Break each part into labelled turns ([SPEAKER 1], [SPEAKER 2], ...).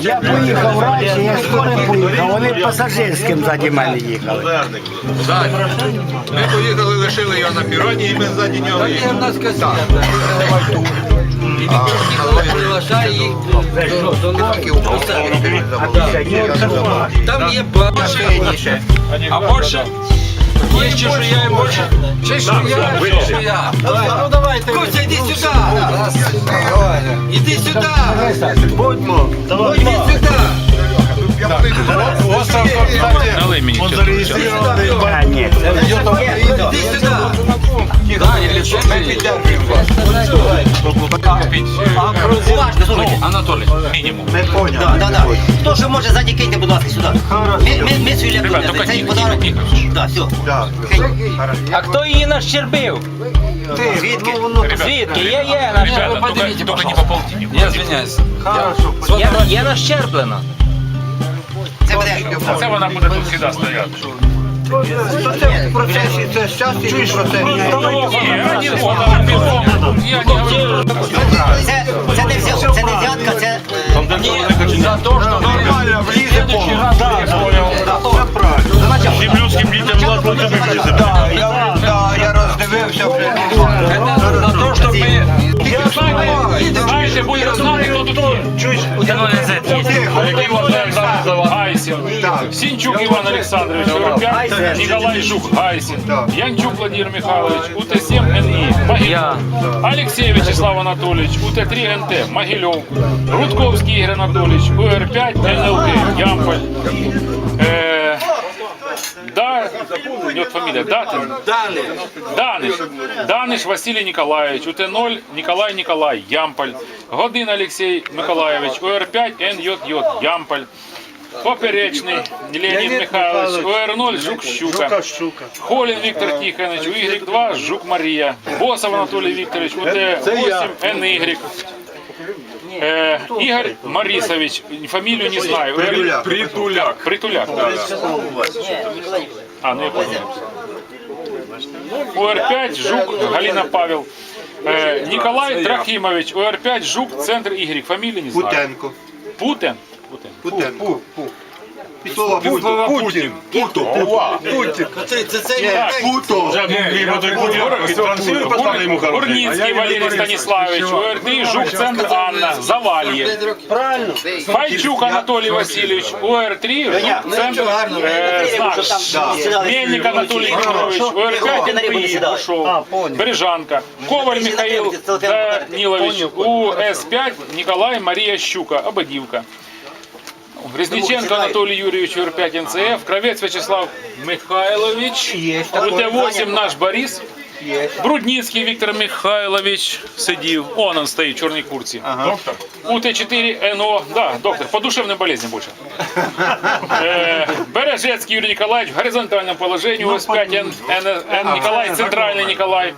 [SPEAKER 1] Я поїхав раніше, я скоро поїхав, вони пасажирським ззаді мене їхали.
[SPEAKER 2] Ми поїхали, лишили його на піроні, і ми ззаді нього їхали.
[SPEAKER 3] Приглашай їх до Там є більше. А більше? Є чешуя і больше? Чешуя, чешуя. Ну давайте. Костя, іди сюди. Іди сюди. Будьмо. Іди сюди.
[SPEAKER 1] Остров, ні, це
[SPEAKER 3] Іди сюди. Да, Анатолій, мінімум.
[SPEAKER 4] Да, да, да. Хто що може ззаді киньте, будь ласка, сюди. Ми, ми, ми
[SPEAKER 3] Ребят, тільки
[SPEAKER 4] Цей
[SPEAKER 3] тихо,
[SPEAKER 4] подарок.
[SPEAKER 3] тихо,
[SPEAKER 4] Да, все.
[SPEAKER 5] А хто її нащербив?
[SPEAKER 4] Звідки?
[SPEAKER 5] Звідки? Є, є, нащерблена.
[SPEAKER 3] Ребята, только, только не по полтиннику. Я извиняюсь.
[SPEAKER 5] Є, є нащерблена.
[SPEAKER 4] Це буде.
[SPEAKER 6] Це вона буде тут завжди стояти.
[SPEAKER 1] в процесі, це зараз чуєш процес.
[SPEAKER 6] Ні,
[SPEAKER 3] это за то, что мы...
[SPEAKER 6] Знаєте, будете знати, хто тут є. Зараз звати? Гайсін. Сінчук Іван Олександрович, 45, Ніколай Жук, Гайсін. Янчук Владимир Михайлович, УТ-7 НІ, Могилев. Алексей Вячеслав Анатольевич, УТ-3 НТ, Могилев. Рудковський Ігор Анатольевич, УР-5 НЛК, Ямполь. Е, идет фамилия, Датин. Даниш. Даниш Василій Ніколаєвич, УТ-0 Ніколай Ніколай, Ямполь. Годин Олексій Миколаєвич, УР-5 НЙЙ, Ямполь. Поперечний Леонід Михайлович, УР-0 Жук Щука. Холін Віктор Тихонович, У-2 Жук Марія. Босов Анатолій Вікторович, УТ-8 НY. Е, Ігор Марисович, фамілію не знаю.
[SPEAKER 2] Притуляк.
[SPEAKER 6] Притуляк. Притуляк, да, да. А, ну я понял. УР-5, Жук, Галина Павел. Э, Николай Трахимович, УР-5, Жук, Центр Y. Фамилии не знаю.
[SPEAKER 2] Путенко.
[SPEAKER 6] Путен? Путен.
[SPEAKER 2] Путенко. Слово Путін. Путін. Путо. Путін.
[SPEAKER 4] Це, це,
[SPEAKER 2] Путо.
[SPEAKER 6] Гурницкий Валерий Станиславович, УР-3, Жук, Центр Анна, Завалье.
[SPEAKER 1] Правильно.
[SPEAKER 6] Файчук Анатолий Васильевич, УР-3, Жук, Центр знак. Мельник Анатолий Петрович, УР-5, НПИ, ушел. Бережанка. Коваль Михаил Данилович, УС-5, Николай Мария Щука, Ободивка. Грязниченко Анатолий Юрьевич, УР-5 НЦФ, Кровец Вячеслав Михайлович, УТ-8 наш Борис, Брудницький Віктор Михайлович сидів. Он он стоїть в чорній курці. Доктор. УТ-4 НО, да, доктор, по душевным болезням больше. Э, Бережецкий Юрий Николаевич в горизонтальном положении, УС-5 Н, Н, Н Николай, центральный Николай.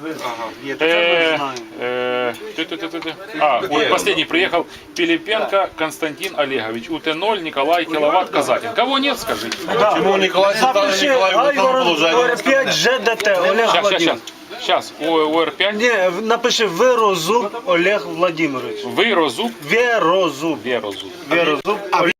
[SPEAKER 6] Э, э, ту-ту-ту-ту-ту. А, вот последний приехал Пилипенко Константин Олегович, УТ-0 Николай Киловатт Казатин. Кого нет, скажите?
[SPEAKER 2] Чому Ніколай
[SPEAKER 1] Запиши Айвор 5 ЖДТ Олег
[SPEAKER 6] Сейчас, сейчас,
[SPEAKER 1] Владимирович.
[SPEAKER 6] сейчас. Сейчас, УР-5,
[SPEAKER 1] Ні, напиши Вирозуб Олег Владимирович.
[SPEAKER 6] Вирозуб,
[SPEAKER 1] Вірозуб.
[SPEAKER 6] Верозуб.
[SPEAKER 1] Вірозуб Олег